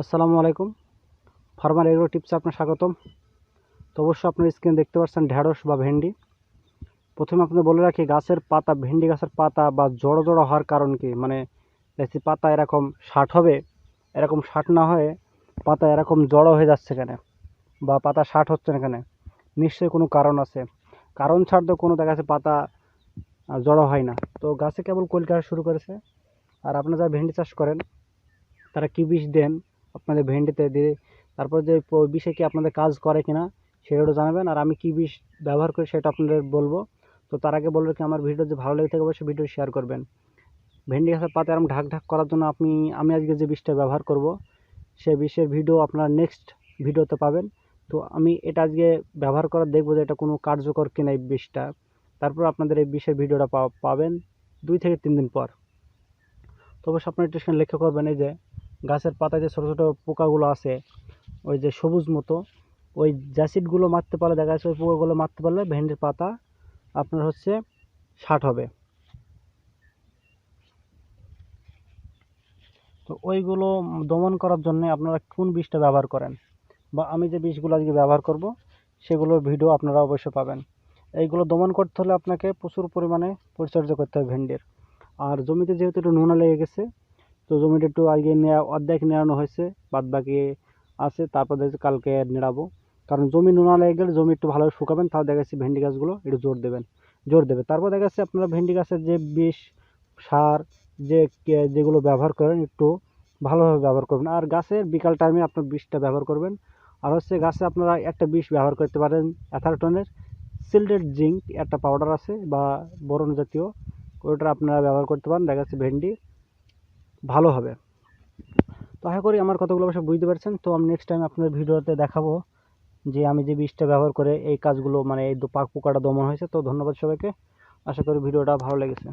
আসসালামু আলাইকুম। Farmer agro টিপসে আপনার স্বাগতম। তো অবশ্যই আপনার স্ক্রিনে দেখতে পাচ্ছেন ঢ্যাঁড়স বা ভেন্ডি। প্রথমে আপনাদের বলে রাখি, গাছের পাতা, ভেন্ডি গাছের পাতা বা জড়ো জড়ো হওয়ার কারণ কি? মানে দেখছি পাতা এরকম শার্ট হবে, এরকম শার্ট না হয়ে পাতা এরকম জড়ো হয়ে যাচ্ছে কেন? বা পাতা শার্ট হচ্ছে না কেন? নিশ্চয়ই কোনো কারণ আছে। কারণ ছাড় তো কোনো দেখা যাচ্ছে পাতা জড়ো হয় না। তো গাছে কেবল কলকাতা শুরু করেছে। আর আপনারা যারা ভেন্ডি চাষ করেন, তারা কী বিষ দেন? আপনাদের ভেন্ডিতে দিয়ে তারপর যে বিষে কি আপনাদের কাজ করে কিনা সেটাও জানাবেন আর আমি কী বিষ ব্যবহার করি সেটা আপনাদের বলব। তো তার আগে বলব কি আমার ভিডিও যদি ভালো লেগে থাকে অবশ্যই ভিডিও শেয়ার করবেন। ভেন্ডি গাছের পাতা এরকম ঢাক ঢাক করার জন্য আপনি, আমি আজকে যে বিষটা ব্যবহার করব সেই বিষের ভিডিও আপনারা নেক্সট ভিডিওতে পাবেন। তো আমি এটা আজকে ব্যবহার করে দেখব যে এটা কোনো কার্যকর কিনা এই বিষটা। তারপর আপনাদের এই বিষের ভিডিওটা পাবেন দুই থেকে তিন দিন পর। তো অবশ্যই আপনার একটু লক্ষ্য করবেন এই যে গাছের পাতায় যে ছোটো ছোটো পোকাগুলো আছে, ওই যে সবুজ মতো, ওই জ্যাসিডগুলো মারতে পারলে দেখা যাচ্ছে ওই পোকাগুলো মারতে পারলে ভেন্ডির পাতা আপনার হচ্ছে ষাট হবে। তো ওইগুলো দমন করার জন্য আপনারা কোন বিষটা ব্যবহার করেন? বা আমি যে বিষগুলো আজকে ব্যবহার করব, সেগুলোর ভিডিও আপনারা অবশ্যই পাবেন। এইগুলো দমন করতে হলে আপনাকে প্রচুর পরিমাণে পরিচর্যা করতে হবে ভেন্ডির। আর জমিতে যেহেতু একটু নোনা লেগে গেছে তো জমিটা একটু আগে নেওয়া অর্ধেক নেড়ানো হয়েছে বাদ বাকি আছে, তারপর দেখছি কালকে নেড়াবো। কারণ জমি নোনা লেগে গেলে জমি একটু ভালোভাবে শুকাবেন, তাহলে দেখা যাচ্ছে ভেন্ডি গাছগুলো একটু জোর দেবেন, জোর দেবে। তারপর দেখা যাচ্ছে আপনারা ভেন্ডি গাছের যে বিষ, সার, যে যেগুলো ব্যবহার করেন, একটু ভালোভাবে ব্যবহার করবেন। আর গাছের বিকাল টাইমে আপনার বিষটা ব্যবহার করবেন। আর হচ্ছে গাছে আপনারা একটা বিষ ব্যবহার করতে পারেন, অ্যাথারটনের সিল্ডেড জিঙ্ক, একটা পাউডার আছে, বা বরণ জাতীয়, ওইটা আপনারা ব্যবহার করতে পারেন, দেখা যাচ্ছে ভেন্ডি। ভালো হবে। তো আশা করি আমার কথাগুলো অবশ্যই বুঝতে পারছেন। তো আমি নেক্সট টাইম আপনার ভিডিওতে দেখাবো যে আমি যে বীজটা ব্যবহার করে এই কাজগুলো মানে এই পাক পোকাটা দমন হয়েছে। তো ধন্যবাদ সবাইকে। আশা করি ভিডিওটা ভালো লেগেছে।